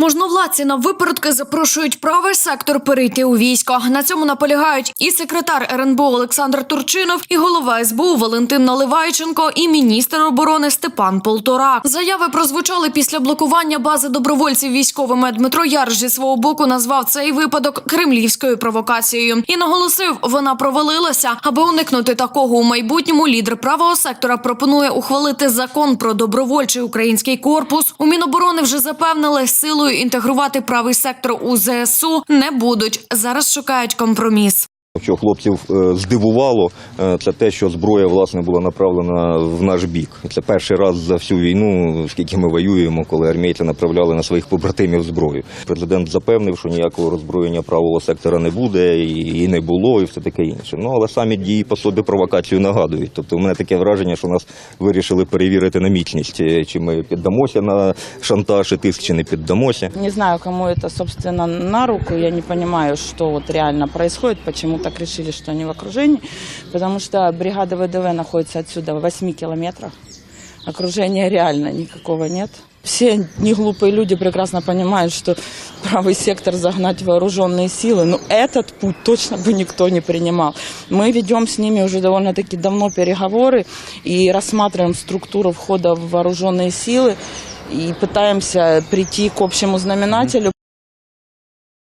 Можновладці на випередки запрошують правий сектор перейти у військо. На цьому наполягають і секретар РНБО Олександр Турчинов, і голова СБУ Валентин Наливайченко, і міністр оборони Степан Полторак. Заяви прозвучали після блокування бази добровольців військовими. Дмитро Яр зі свого боку назвав цей випадок кремлівською провокацією і наголосив, вона провалилася. Аби уникнути такого у майбутньому, лідер правого сектора пропонує ухвалити закон про добровольчий український корпус. У Міноборони вже запевнили, силою інтегрувати правий сектор у ЗСУ не будуть. Зараз шукають компроміс. Що хлопців е, здивувало, е, це те, що зброя власне була направлена в наш бік. Це перший раз за всю війну, скільки ми воюємо, коли армійці направляли на своїх побратимів зброю. Президент запевнив, що ніякого роззброєння правого сектора не буде і, не було, і все таке інше. Ну але самі дії по собі провокацію нагадують. Тобто, у мене таке враження, що нас вирішили перевірити на міцність, е, чи ми піддамося на шантаж і тиск, чи не піддамося. Не знаю, кому это, собственно, на руку. Я не понимаю, что вот реально происходит, почему так решили, что они в окружении. Потому что бригада ВДВ находится отсюда в 8 километрах. Окружения реально никакого нет. Все неглупые люди прекрасно понимают, что правый сектор загнать вооруженные силы, но этот путь точно бы никто не принимал. Мы ведем с ними уже довольно-таки давно переговоры и рассматриваем структуру входа в вооруженные силы и пытаемся прийти к общему знаменателю.